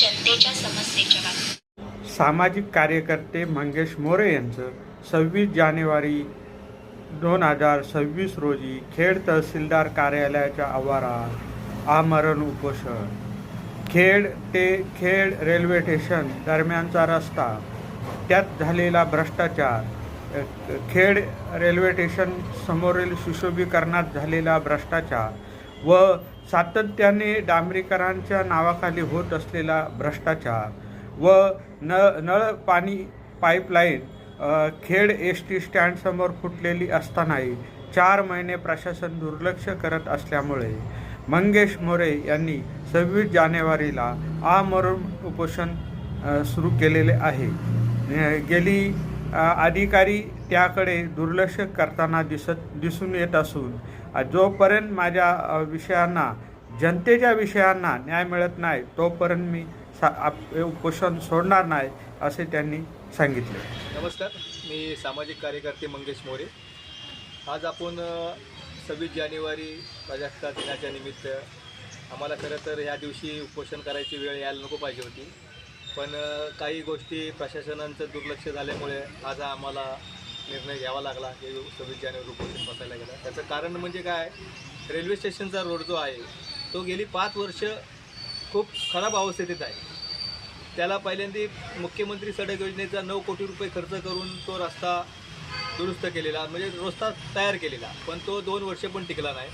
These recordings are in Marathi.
जनतेच्या समस्येच्या बाबतीत. सामाजिक कार्यकर्ते मंगेश मोरे यांचं सव्वीस जानेवारी दोन हजार सव्वीस रोजी खेड तहसीलदार कार्यालयाच्या आवारात आमरण उपोषण. खेड ते खेड रेल्वे स्टेशन दरम्यानचा रस्ता त्यात झालेला भ्रष्टाचार खेड रेल्वे स्टेशन समोरील सुशोभीकरणात झालेला भ्रष्टाचार व सातत्याने डांबरीकरांच्या नावाखाली होत असलेला भ्रष्टाचार व न नळ पाणी पाईपलाईन खेड एस टी स्टँडसमोर फुटलेली असतानाही चार महिने प्रशासन दुर्लक्ष करत असल्यामुळे मंगेश मोरे यांनी सव्वीस जानेवारीला आमरण उपोषण सुरू केलेले आहे. गेली अधिकारी त्याकडे दुर्लक्ष करताना दिसत दिसून येत असून जोपर्यंत माझ्या विषयांना जनतेच्या विषयांना न्याय मिळत नाही तोपर्यंत मी सा आप उपोषण सोडणार नाही असे त्यांनी सांगितले. नमस्कार मी सामाजिक कार्यकर्ते मंगेश मोरे. आज आपण सव्वीस जानेवारी प्रजासत्ताक दिनाच्या निमित्त आम्हाला खरं तर ह्या दिवशी उपोषण करायची वेळ यायला नको पाहिजे होती. पण काही गोष्टी प्रशासनाचं दुर्लक्ष झाल्यामुळे आज आम्हाला निर्णय घ्यावा लागला की सव्वीस जानेवारी उपोषण बसायला गेला. त्याचं कारण म्हणजे काय? रेल्वे स्टेशनचा रोड जो आहे तो गेली पाच वर्ष खूप खराब अवस्थेत आहे. त्याला पहिल्यांदा मुख्यमंत्री सडक योजनेचा नऊ कोटी रुपये खर्च करून तो रस्ता दुरुस्त केलेला म्हणजे रस्ता तयार केलेला पण तो दोन वर्ष पण टिकला नाही.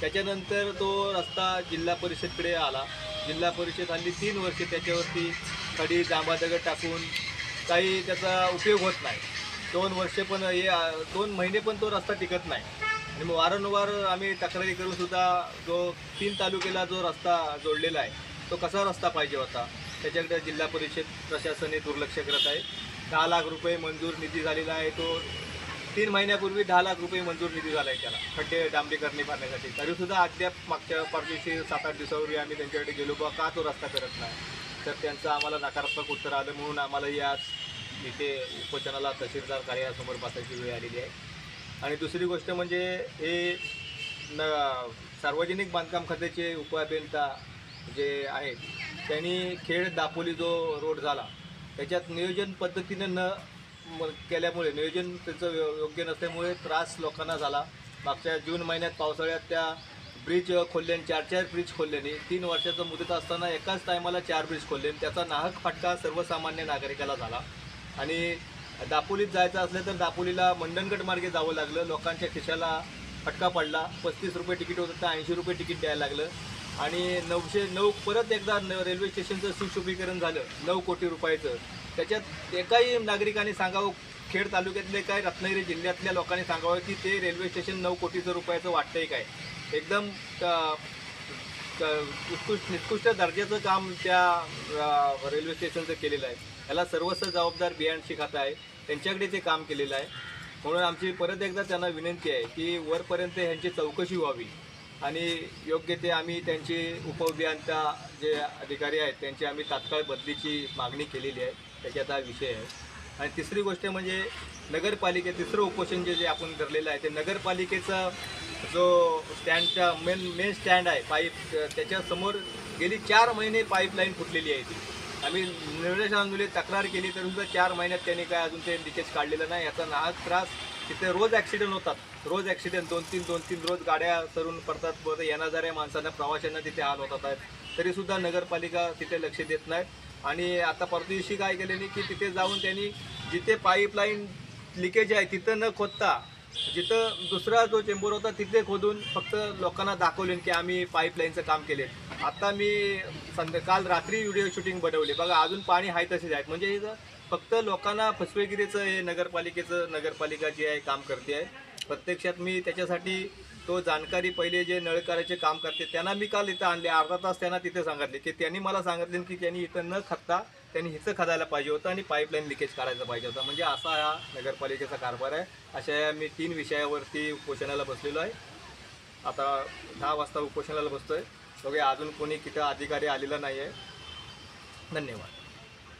त्याच्यानंतर तो रस्ता जिल्हा परिषदकडे आला. जिल्हा परिषद हल्ली तीन वर्षे त्याच्यावरती खडी जांबा दगड टाकून काही त्याचा उपयोग होत नाही. दोन वर्षे पण हे दोन महिने पण तो रस्ता टिकत नाही. आणि मग वारंवार आम्ही तक्रारी करून सुद्धा जो तीन तालुक्याला जो रस्ता जोडलेला आहे तो कसा रस्ता पाहिजे होता? त्याच्याकडे जिल्हा परिषद प्रशासन दुर्लक्ष करत आहे. दहा लाख रुपये मंजूर निधी झालेला आहे तो. तीन महिन्यापूर्वी दहा लाख रुपये मंजूर निधी झाला आहे त्याला खड्डे डांबरीकरणी भरण्यासाठी. तरीसुद्धा अद्याप मागच्या परदेशी सात आठ दिवसापूर्वी आम्ही त्यांच्याकडे गेलो बा का तो रस्ता करत नाही? तर त्यांचं आम्हाला नकारात्मक उत्तर आलं म्हणून आम्हाला याच इथे उपोषणाला तहसीलदार कार्यालयासमोर बसायची वेळ आलेली आहे. आणि दुसरी गोष्ट म्हणजे हे न सार्वजनिक बांधकाम खात्याचे उपअभियंता जे आहेत त्यांनी खेड दापोली जो रोड झाला त्याच्यात नियोजन पद्धतीनं न केल्यामुळे नियोजन त्याचं योग्य नसल्यामुळे त्रास लोकांना झाला. मागच्या जून महिन्यात पावसाळ्यात त्या ब्रिज खोलल्याने चार चार ब्रिज खोलल्याने तीन वर्षाचं मुदत असताना एकाच टायमाला चार ब्रिज खोलले. आणि त्याचा नाहक फटका सर्वसामान्य नागरिकाला झाला. आणि दापोलीत जायचं असलं तर दापोलीला मंडणगड मार्गे जावं लागलं. लोकांच्या खिशाला फटका पडला. पस्तीस रुपये तिकीट होतं तर ऐंशी रुपये तिकीट द्यायला लागलं. आणि नऊशे नऊ परत एकदा न- रेल्वे स्टेशनचं सुशोभीकरण झालं नऊ कोटी रुपयाचं. त्याच्यात एकाही नागरिकाने सांगावं खेड तालुक्यातले काय रत्नागिरी जिल्ह्यातल्या लोकांनी सांगावं की ते रेल्वे स्टेशन नऊ कोटीचं रुपयाचं वाटतंय काय. एकदम उत्कृष्ट निकृष्ट दर्जाचं काम त्या रेल्वे स्टेशनचं केलेलं आहे. याला सर्वस्व जबाबदार बियाणशी खातं आहे. त्यांच्याकडे ते काम केलेलं आहे. म्हणून आमची परत एकदा त्यांना विनंती आहे की वरपर्यंत ह्यांची चौकशी व्हावी. आणि योग्य ते आम्ही त्यांची उपअभियंता जे अधिकारी आहेत त्यांची आम्ही तात्काळ बदलीची मागणी केलेली आहे. त्याच्यात हा विषय आहे. आणि तिसरी गोष्ट म्हणजे नगरपालिके तिसरं उपोषण जे जे आपण धरलेलं आहे ते नगरपालिकेचा जो स्टँडचा मेन मेन स्टँड आहे पाईप त्याच्यासमोर गेली चार महिने पाईपलाईन फुटलेली आहे ती. आम्ही निर्देशांमुळे तक्रार केली तरी सुद्धा चार महिन्यात त्यांनी काय अजून ते लिकेज काढलेलं नाही. याचा नाहक त्रास तिथे रोज ॲक्सिडेंट होतात. रोज ॲक्सिडेंट दोन तीन दोन तीन रोज गाड्या सरून पडतात. बरं येणाऱ्या माणसांना प्रवाशांना तिथे हाल होतात. आहेत तरीसुद्धा नगरपालिका तिथे लक्ष देत नाही. आणि आता परदेशी काय केल्याने की तिथे जाऊन त्यांनी जिथे पाईपलाईन लिकेज आहे तिथं न खोदता जिथं दुसरा जो चेंबर होता तिथे खोदून फक्त लोकांना दाखवले की आम्ही पाईपलाईनचं काम केले आता मी संध्या काल रात्री व्हिडिओ शूटिंग बनवले. बघा अजून पाणी आहे तसेच आहेत म्हणजे इथं फक्त लोकांना फसवेगिरीचं हे नगरपालिकेचं नगरपालिका जी आहे काम करते आहे. प्रत्यक्षात मी त्याच्यासाठी तो जाणकारी पहिले जे नळकाराचे काम करते त्यांना मी काल इथं आणले. अर्धा तास त्यांना तिथे सांगितले की त्यांनी मला सांगितले की त्यांनी इथं न खाता त्यांनी हिचं खदायला पाहिजे होतं आणि पाईपलाईन लिकेज काढायचं पाहिजे होतं. म्हणजे असा हा नगरपालिकेचा कारभार आहे. अशा या मी तीन विषयावरती उपोषणाला बसलेलो आहे. आता दहा वाजता उपोषणाला आहे बघूया अजून कोणी तिथं अधिकारी आलेला नाही आहे धन्यवाद.